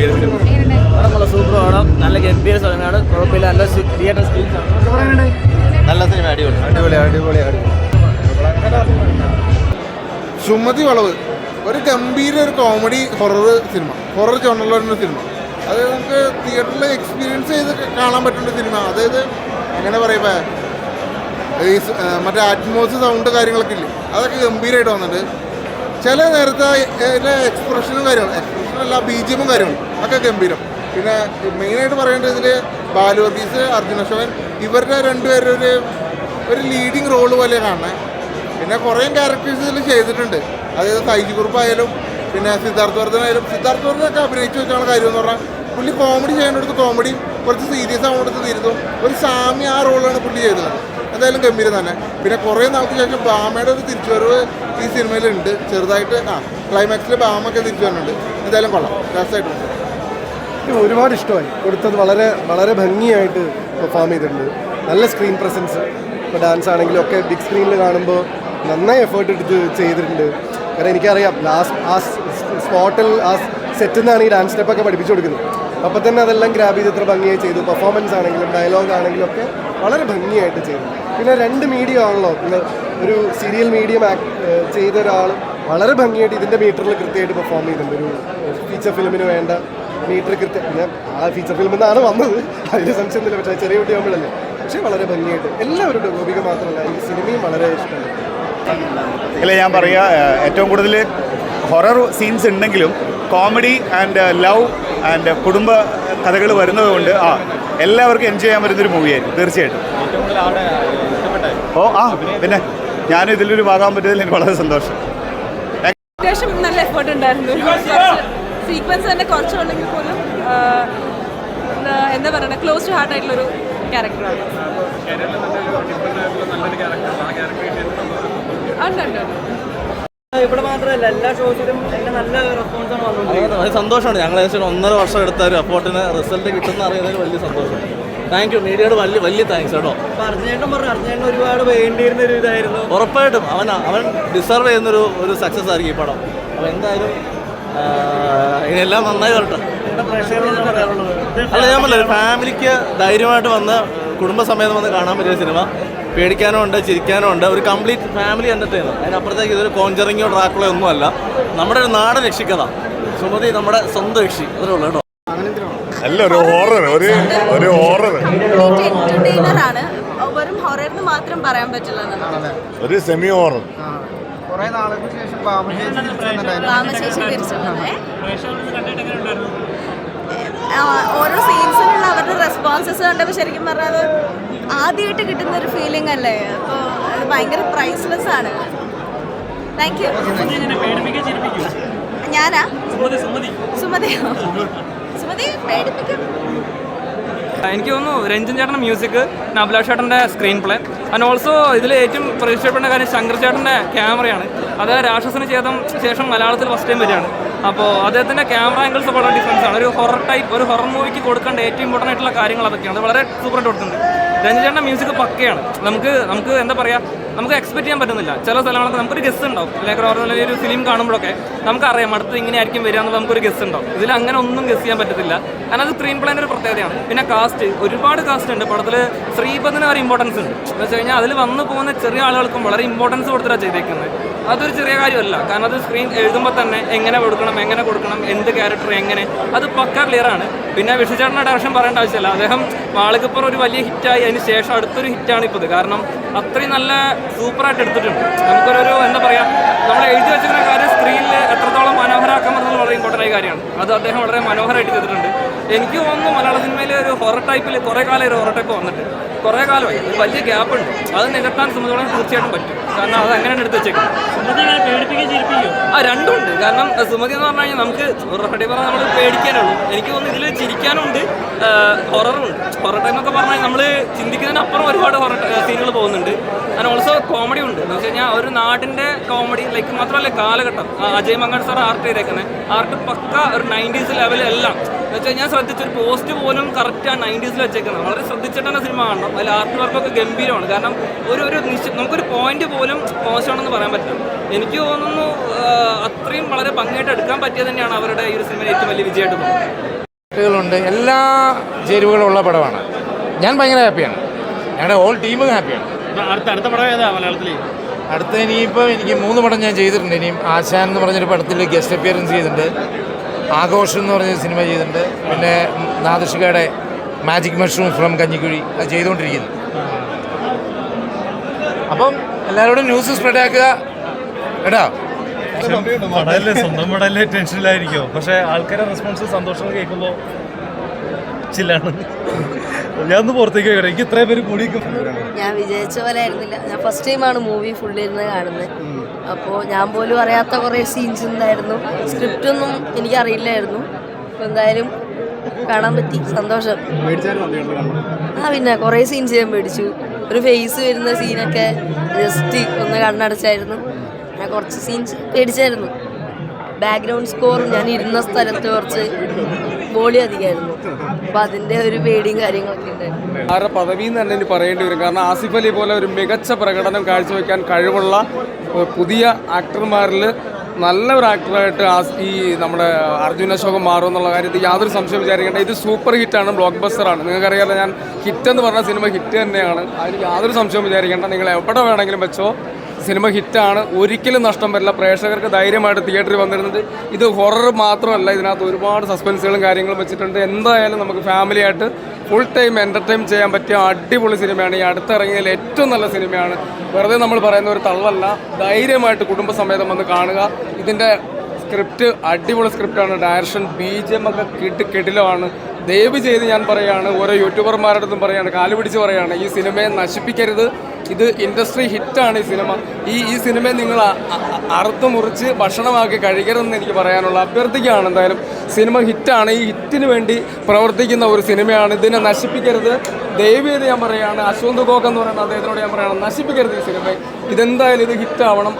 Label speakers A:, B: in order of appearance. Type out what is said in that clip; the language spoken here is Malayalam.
A: ഗംഭീര
B: നമ്മളെ സൂപ്പർ പടം നല്ല ഗംഭീര സിനിമയാണ് കുഴപ്പമില്ല. നല്ല തിയേറ്റർ സ്ക്രീൻസ് നല്ല സിനിമ അടിപൊളി.
C: അടിപൊളി അടിപൊളി അടിപൊളി. സുമതി വളവ്. ഒരു ഗംഭീര ഒരു കോമഡി ഹൊറർ സിനിമ ഹൊറർ ജോണറിലുള്ള സിനിമ അത് നമുക്ക് തിയേറ്ററിൽ എക്സ്പീരിയൻസ് ചെയ്ത് കാണാൻ പറ്റുന്ന സിനിമ അതായത് എങ്ങനെ പറയുമ്പോൾ ഈ മറ്റേ അറ്റ്മോസ് സൗണ്ട് കാര്യങ്ങളൊക്കെ ഇല്ലേ? അതൊക്കെ ഗംഭീരമായിട്ട് വന്നിട്ടുണ്ട്. ചില നേരത്തെ എക്സ്പ്രഷനും കാര്യമാണ് എക്സ്പ്രഷനല്ല ബി ജി എമ്മും കാര്യമാണ് ഒക്കെ ഗംഭീരം. പിന്നെ മെയിനായിട്ട് പറയേണ്ടത് ഇതിൽ ബാലു വർഗീസ് അർജുന അശോകൻ ഇവരുടെ രണ്ടുപേരും ഒരു ഒരു ലീഡിങ് റോൾ പോലെ കാണണേ. പിന്നെ കുറേ ക്യാരക്ടേഴ്സ് ഇതിൽ ചെയ്തിട്ടുണ്ട്. അതായത് സൈജി കുറുപ്പായാലും പിന്നെ സിദ്ധാർത്ഥ വർദ്ധൻ ആയാലും സിദ്ധാർത്ഥ വർദ്ധനൊക്കെ അഭിനയിച്ചു വെച്ചാണ് കാര്യം എന്ന് പറഞ്ഞാൽ പുള്ളി കോമഡി ചെയ്യേണ്ടടുത്ത് കോമഡിയും കുറച്ച് സീരിയസ് ആവുന്നിടത്ത് തിരുത്തും ഒരു സാമി ആ റോളാണ് പുള്ളി ചെയ്തത്. എന്തായാലും ഗംഭീര തന്നെ. പിന്നെ കുറേ നാൾക്ക് ശേഷം ബാമയുടെ ഒരു തിരിച്ചുവരവ് ഈ സിനിമയിലുണ്ട്. ചെറുതായിട്ട് ആ ക്ലൈമാക്സിൽ ബാമൊക്കെ തിരിച്ചു വരുന്നുണ്ട്. എന്തായാലും കൊള്ളാം. രസമായിട്ടുണ്ട്
D: ഒരുപാട് ഇഷ്ടമായി. കൊടുത്തത് വളരെ വളരെ ഭംഗിയായിട്ട് പെർഫോം ചെയ്തിട്ടുണ്ട്. നല്ല സ്ക്രീൻ പ്രസൻസ് ഇപ്പോൾ ഡാൻസ് ആണെങ്കിലും ഒക്കെ ബിഗ് സ്ക്രീനിൽ കാണുമ്പോൾ നന്നായി എഫേർട്ട് എടുത്ത് ചെയ്തിട്ടുണ്ട്. കാരണം എനിക്കറിയാം ലാസ്റ്റ് ആ സ്പോട്ടിൽ ആ സെറ്റിൽ നിന്നാണ് ഈ ഡാൻസ് സ്റ്റെപ്പൊക്കെ പഠിപ്പിച്ചു കൊടുക്കുന്നത്. അപ്പോൾ തന്നെ അതെല്ലാം ഗ്രാബ് ചെയ്ത് ഇത്ര ഭംഗിയായി ചെയ്തു. പെർഫോമൻസ് ആണെങ്കിലും ഡയലോഗ് ആണെങ്കിലും ഒക്കെ വളരെ ഭംഗിയായിട്ട് ചെയ്തു പിന്നെ രണ്ട് മീഡിയം ആണല്ലോ. ഒരു സീരിയൽ മീഡിയം ചെയ്ത ഒരാൾ വളരെ ഭംഗിയായിട്ട് ഇതിന്റെ മീറ്ററിൽ കൃത്യമായിട്ട് പെർഫോം ചെയ്യുന്നുണ്ട് ഒരു ഫീച്ചർ ഫിലിമിന് വേണ്ട മീറ്റർ കൃത്യം പിന്നെ ആ ഫീച്ചർ ഫിലിമിൽ നിന്നാണ് വന്നത്. അതിന്റെ സംശയമില്ല പക്ഷേ ചെറിയ കുട്ടിയാകുമ്പോഴല്ലേ പക്ഷേ വളരെ ഭംഗിയായിട്ട്. എല്ലാവരുടെ ഗോപിക മാത്രമല്ല ഈ സിനിമയും വളരെ ഇഷ്ടമാണ്.
E: ഇല്ല ഞാൻ പറയുക ഏറ്റവും കൂടുതൽ ഹൊറർ സീൻസ് ഉണ്ടെങ്കിലും കോമഡി ആൻഡ് ലവ് ആൻഡ് കുടുംബ കഥകൾ വരുന്നത് കൊണ്ട് ആ എല്ലാവർക്കും എൻജോയ് ചെയ്യാൻ പറ്റുന്നൊരു മൂവിയായിരുന്നു തീർച്ചയായിട്ടും. ഓ ആ പിന്നെ ഞാനും ഇതിലൊരു ഭാഗമാകാൻ പറ്റിയതിൽ എനിക്ക് വളരെ സന്തോഷം.
F: അത്യാവശ്യം നല്ല എഫേർട്ട് ഉണ്ടായിരുന്നു. സീക്വൻസ് തന്നെ കുറച്ചുണ്ടെങ്കിൽ പോലും എന്താ- പറയുക ക്ലോസ് ടു ഹാർട്ട് ആയിട്ടുള്ളൊരു ക്യാരക്ടറാണ് ഉണ്ട് ഉണ്ട്.
B: ഇവിടെ മാത്രമല്ല എല്ലാ ഷോസിലും നല്ല റെസ്പോൺസാണ് വന്നത്. സന്തോഷമാണ്. ഞങ്ങൾ ഏകദേശം ഒന്നര വർഷം എടുത്ത ഒരു അപ്പോർട്ടിന് റിസൾട്ട് കിട്ടുന്ന അറിയുന്നതിൽ വലിയ സന്തോഷം താങ്ക് യു മീഡിയയുടെ വലിയ വലിയ താങ്ക്സ് കേട്ടോ.
G: അർജുനേട്ടൻ പറഞ്ഞു അർജുനേട്ടൻ ഒരുപാട് വേണ്ടിയിരുന്ന ഒരു ഇതായിരുന്നു
B: ഉറപ്പായിട്ടും അവൻ അവൻ ഡിസർവ് ചെയ്യുന്നൊരു ഒരു സക്സസ് ആയിരിക്കും ഈ പടം. അപ്പോൾ എന്തായാലും ഇതെല്ലാം നന്നായി വരട്ടെ. അല്ല ഞാൻ പറഞ്ഞില്ല ഫാമിലിക്ക് ധൈര്യമായിട്ട് വന്ന് കുടുംബസമേതം വന്ന് കാണാൻ പറ്റിയ സിനിമ പേടിക്കാനും ഉണ്ട് ചിരിക്കാനും ഉണ്ട്. ഒരു കംപ്ലീറ്റ് ഫാമിലി എന്റർടൈനർ അതിനപ്പുറത്തേക്ക് ഇതൊരു കോഞ്ചറിങ്ങോ ഡ്രാക്കുളോ ഒന്നുമല്ല. നമ്മുടെ ഒരു നാടൻ രക്ഷിക്കഥ സുമതി നമ്മുടെ സ്വന്തം രക്ഷി. അത്രേ ഉള്ളൂ കേട്ടോ.
E: അല്ല ഒരു ഹൊറർ ഒരു ഒരു ഹൊറർ
F: ആണ്. വെറും ഹൊറർ എന്ന് മാത്രം പറയാൻ പറ്റില്ല
E: ഒരു സെമി ഹൊറർ
F: ഓരോ സീൻസിലുള്ള അവരുടെ റെസ്പോൺസസ് കണ്ടപ്പോൾ ശരിക്കും പറഞ്ഞാൽ ആദ്യമായിട്ട് കിട്ടുന്ന ഒരു ഫീലിംഗ് അല്ലേ? അപ്പോൾ അത് ഭയങ്കര പ്രൈസ്ലെസ് ആണ്. താങ്ക് യു ഞാനാ? സുമതിയോ? സുമതി പേടിപ്പിക്കും.
H: എനിക്ക് തോന്നുന്നു രഞ്ജൻ ചേട്ടന്റെ മ്യൂസിക് നബുലാ ചേട്ടന്റെ സ്ക്രീൻ പ്ലേ ആൻഡ് ഓൾസോ ഇതിൽ ഏറ്റവും പ്രതീക്ഷപ്പെടേണ്ട കാര്യം ശങ്കർ ചേട്ടന്റെ ക്യാമറയാണ് അത് രാക്ഷസിന് ചെയ്ത ശേഷം മലയാളത്തിൽ ഫസ്റ്റ് ടൈം വരികയാണ്. അപ്പോൾ അദ്ദേഹത്തിന്റെ ക്യാമറ ആംഗിൾസ് വളരെ ഡിഫറൻസ് ആണ്. ഒരു ഹൊറർ ടൈപ്പ് ഒരു ഹൊറർ മൂവിക്ക് കൊടുക്കേണ്ട ഏറ്റവും ഇമ്പോർട്ടന്റ് ആയിട്ടുള്ള കാര്യങ്ങൾ അതൊക്കെയാണ്. അത് വളരെ സൂപ്പറായിട്ട് കൊടുക്കുന്നുണ്ട് രഞ്ജൻ ചേട്ടന്റെ മ്യൂസിക് പക്കയാണ്. നമുക്ക് നമുക്ക് എന്താ പറയുക നമുക്ക് എക്സ്പെക്ട് ചെയ്യാൻ പറ്റുന്നില്ല. ചില സ്ഥലങ്ങളൊക്കെ നമുക്കൊരു ഗസ് ഉണ്ടാവും. അല്ലെങ്കിൽ ഓരോ ഒരു ഫിലിം കാണുമ്പോഴൊക്കെ നമുക്കറിയാം അടുത്ത് ഇങ്ങനെ ആയിരിക്കും വരിക എന്നുള്ളത് നമുക്കൊരു ഗസ് ഉണ്ടാവും. ഇതിൽ അങ്ങനെ ഒന്നും ഗസ് ചെയ്യാൻ പറ്റത്തില്ല. കാരണം അത് സ്ക്രീൻ പ്ലേന്റെ ഒരു പ്രത്യേകതയാണ്. പിന്നെ കാസ്റ്റ് ഒരുപാട് കാസ്റ്റ് ഉണ്ട്. പടത്തിൽ ശ്രീപദിന് ഒരു ഇമ്പോർട്ടൻസ് ഉണ്ട്. എന്ന് വെച്ച് കഴിഞ്ഞാൽ അതിൽ വന്നു പോകുന്ന ചെറിയ ആളുകൾക്കും വളരെ ഇമ്പോർട്ടൻസ് കൊടുത്തിട്ടാണ് ചെയ്തേക്കുന്നത് അതൊരു ചെറിയ കാര്യമല്ല. കാരണം അത് സ്ക്രീൻ എഴുതുമ്പോൾ തന്നെ എങ്ങനെ കൊടുക്കണം എങ്ങനെ കൊടുക്കണം എന്ത് ക്യാരക്ടർ എങ്ങനെ അത് പക്ക ക്ലിയർ ആണ്. പിന്നെ വിഷുചേട്ടന്റെ ഡയറക്ഷൻ പറയേണ്ട ആവശ്യമില്ല. അദ്ദേഹം വാളുകപ്പുറം ഒരു വലിയ ഹിറ്റായി അതിന് ശേഷം അടുത്തൊരു ഹിറ്റാണ് ഇപ്പോൾ കാരണം അത്രയും നല്ല സൂപ്പറായിട്ട് എടുത്തിട്ടുണ്ട്. നമുക്കൊരു എന്താ പറയുക നമ്മൾ എഴുതി വെച്ചിരുന്ന കാര്യം സ്ക്രീനിൽ എത്രത്തോളം മനോഹരാക്കാൻ പറ്റുന്നത് വളരെ ഇമ്പോർട്ടന്റ് ആയ കാര്യമാണ്. അത് അദ്ദേഹം വളരെ മനോഹരമായിട്ട് ചെയ്തിട്ടുണ്ട്. എനിക്ക് തോന്നുന്നു മലയാള സിനിമയിൽ ഒരു ഹൊറർ ടൈപ്പിൽ കുറേ കാലം ഒരു ഹൊറർ ടൈപ്പ് വന്നിട്ട് കുറേ കാലമായി. ഒരു വലിയ ഗ്യാപ്പ് ഉണ്ട്. അത് നികത്താൻ സുമതോളം തീർച്ചയായിട്ടും പറ്റും. കാരണം അത് അങ്ങനെയാണ് എടുത്ത് വെച്ചേക്കുന്നത്. ആ രണ്ടും ഉണ്ട് കാരണം സുമതി എന്ന് പറഞ്ഞു കഴിഞ്ഞാൽ നമുക്ക് റെഡി പറഞ്ഞാൽ നമ്മൾ പേടിക്കാനുള്ളൂ. എനിക്ക് തോന്നുന്നു ഇതിൽ ചിരിക്കാനുണ്ട്. ഹൊററുണ്ട്. ഹൊറർ ടൈം എന്നൊക്കെ പറഞ്ഞാൽ നമ്മൾ ചിന്തിക്കുന്നതിനപ്പുറം ഒരുപാട് ഹൊറർ സീനുകൾ പോകുന്നുണ്ട്. ആൻഡ് ഓൾസോ കോമഡി ഉണ്ട്. എന്ന് വെച്ച് കഴിഞ്ഞാൽ ഒരു നാടിന്റെ കോമഡി ലൈക്ക് മാത്രമല്ല കാലഘട്ടം. അജയ് മങ്ങാട് സാർ ആർട്ട് ചെയ്തേക്കുന്നത് ആർട്ട് പക്ക ഒരു നയന്റീസ് ലെവലെല്ലാം എന്ന് വെച്ചാൽ ഞാൻ ശ്രദ്ധിച്ച ഒരു പോസ്റ്റ് പോലും കറക്റ്റ് ആ നയന്റീസിൽ വെച്ചേക്കുന്നത്. വളരെ ശ്രദ്ധിച്ചിട്ടാണ് സിനിമ കാണണം അതിൽ ആർട്ട് വർക്കൊക്കെ ഗംഭീരമാണ്. കാരണം ഒരു ഒരു നിശ്ച നമുക്കൊരു പോയിന്റ് പോലും മോശമാണെന്ന് പറയാൻ പറ്റില്ല. എനിക്ക് തോന്നുന്നു അത്രയും വളരെ ഭംഗിയായിട്ട് എടുക്കാൻ പറ്റിയത് തന്നെയാണ് അവരുടെ ഈ ഒരു സിനിമയിൽ ഏറ്റവും വലിയ വിജയമായിട്ട് തോന്നുന്നത്. ുണ്ട്
A: എല്ലാ ചേരുവകളും ഉള്ള പടമാണ്. ഞാൻ ഭയങ്കര ഹാപ്പിയാണ് ഞങ്ങളുടെ ഓൾ ടീമും ഹാപ്പിയാണ്
B: അടുത്ത അടുത്ത പടം ഏതാ മലയാളത്തിൽ
A: അടുത്ത ഇനിയിപ്പോൾ എനിക്ക് മൂന്ന് പടം ഞാൻ ചെയ്തിട്ടുണ്ട്. ഇനിയും ആശാൻ എന്ന് പറഞ്ഞൊരു പടത്തിൽ ഗസ്റ്റ് അപ്പിയറൻസ് ചെയ്തിട്ടുണ്ട്. ആഘോഷം എന്ന് പറഞ്ഞ സിനിമ ചെയ്തിട്ടുണ്ട്. പിന്നെ നാദൃഷികയുടെ മാജിക് മഷ്റൂം ഫ്രം കഞ്ഞിക്കുഴി. അത് ചെയ്തുകൊണ്ടിരിക്കുന്നു. അപ്പം എല്ലാവരോടും ന്യൂസ് സ്പ്രെഡ് ആക്കുക.
I: പടല്ലേ സ്വന്തം പടല്ലേ ടെൻഷനിലായിരിക്കും. പക്ഷെ ആൾക്കാരുടെ റെസ്പോൺസ് സന്തോഷം കേൾക്കുമ്പോൾ ചില്ലാണ് ഞാൻ ഒന്ന് പുറത്തേക്ക് എനിക്ക് ഇത്രയും പേര് കൂടി
F: ഞാൻ വിചാരിച്ച പോലെ ആയിരുന്നില്ല. ഞാൻ ഫസ്റ്റ് ടൈമാണ് മൂവി ഫുള്ളിരുന്ന് കാണുന്നത് അപ്പോൾ ഞാൻ പോലും അറിയാത്ത കുറേ സീൻസ് ഉണ്ടായിരുന്നു. സ്ക്രിപ്റ്റ് ഒന്നും എനിക്കറിയില്ലായിരുന്നു. അപ്പോൾ എന്തായാലും കാണാൻ പറ്റി. സന്തോഷം. ആ പിന്നെ കുറേ സീൻസ് ഞാൻ മേടിച്ചു. ഒരു ഫേസ് വരുന്ന സീനൊക്കെ ജസ്റ്റ് ഒന്ന് കണ്ണടച്ചായിരുന്നു. ഞാൻ കുറച്ച് സീൻസ് മേടിച്ചായിരുന്നു ബാക്ക്ഗ്രൗണ്ട് സ്കോറും ഞാൻ ഇരുന്ന സ്ഥലത്ത് കുറച്ച് ബോളി അധികമായിരുന്നു. അപ്പോൾ അതിന്റെ ഒരു പേടിയും കാര്യങ്ങളൊക്കെ
J: പദവി എന്ന് തന്നെ പറയേണ്ടി വരും. കാരണം ആസിഫ് അലി പോലെ ഒരു മികച്ച പ്രകടനം കാഴ്ചവെക്കാൻ കഴിവുള്ള പുതിയ ആക്ടർമാരിൽ നല്ല ഒരു ആക്ടറായിട്ട് ഈ നമ്മുടെ അർജുൻ അശോകൻ മാറും എന്നുള്ള കാര്യത്തിൽ യാതൊരു സംശയം വിചാരിക്കേണ്ട. ഇത് സൂപ്പർ ഹിറ്റാണ് ബ്ലോക്ക് ബസ്റ്ററാണ് നിങ്ങൾക്കറിയാലോ ഞാൻ ഹിറ്റ് എന്ന് പറഞ്ഞ സിനിമ ഹിറ്റ് തന്നെയാണ്. അതിന് യാതൊരു സംശയവും വിചാരിക്കേണ്ട. നിങ്ങൾ എവിടെ വേണമെങ്കിലും വെച്ചോ സിനിമ ഹിറ്റാണ്. ഒരിക്കലും നഷ്ടം വരില്ല. പ്രേക്ഷകർക്ക് ധൈര്യമായിട്ട് തിയേറ്ററിൽ വന്നിരുന്നത് ഇത് ഹൊറർ മാത്രമല്ല ഇതിനകത്ത് ഒരുപാട് സസ്പെൻസുകളും കാര്യങ്ങളും വെച്ചിട്ടുണ്ട്. എന്തായാലും നമുക്ക് ഫാമിലിയായിട്ട് ഫുൾ ടൈം എന്റർടൈൻ ചെയ്യാൻ പറ്റിയ അടിപൊളി സിനിമയാണ്. ഈ അടുത്തിറങ്ങിയതിൽ ഏറ്റവും നല്ല സിനിമയാണ്. വെറുതെ നമ്മൾ പറയുന്ന ഒരു തള്ളല്ല. ധൈര്യമായിട്ട് കുടുംബസമേതം വന്ന് കാണുക. ഇതിന്റെ സ്ക്രിപ്റ്റ് അടിപൊളി സ്ക്രിപ്റ്റാണ് ഡയറക്ഷൻ ബി ജി എം ഒക്കെ കിട്ട് കെടിലമാണ് ദയവ് ചെയ്ത് ഞാൻ പറയുകയാണ് ഓരോ യൂട്യൂബർമാരുടെ അടുത്തും പറയുകയാണ് കാലുപിടിച്ച് പറയുകയാണ് ഈ സിനിമയെ നശിപ്പിക്കരുത്. ഇത് ഇൻഡസ്ട്രി ഹിറ്റാണ് ഈ സിനിമ. ഈ ഈ സിനിമയെ നിങ്ങൾ അറുത്ത് മുറിച്ച് ഭക്ഷണമാക്കി കഴിക്കരുതെന്ന് എനിക്ക് പറയാനുള്ള അഭ്യർത്ഥിക്കുകയാണ് എന്തായാലും. സിനിമ ഹിറ്റാണ്. ഈ ഹിറ്റിന് വേണ്ടി പ്രവർത്തിക്കുന്ന ഒരു സിനിമയാണ്. ഇതിനെ നശിപ്പിക്കരുത്. ദൈവീയത ഞാൻ പറയുകയാണ് അശ്വന്ത് ഗോക്ക് എന്ന് പറയുന്ന അദ്ദേഹത്തിനോട് ഞാൻ പറയുകയാണ് നശിപ്പിക്കരുത് ഈ സിനിമ ഇതെന്തായാലും ഇത് ഹിറ്റാവണം.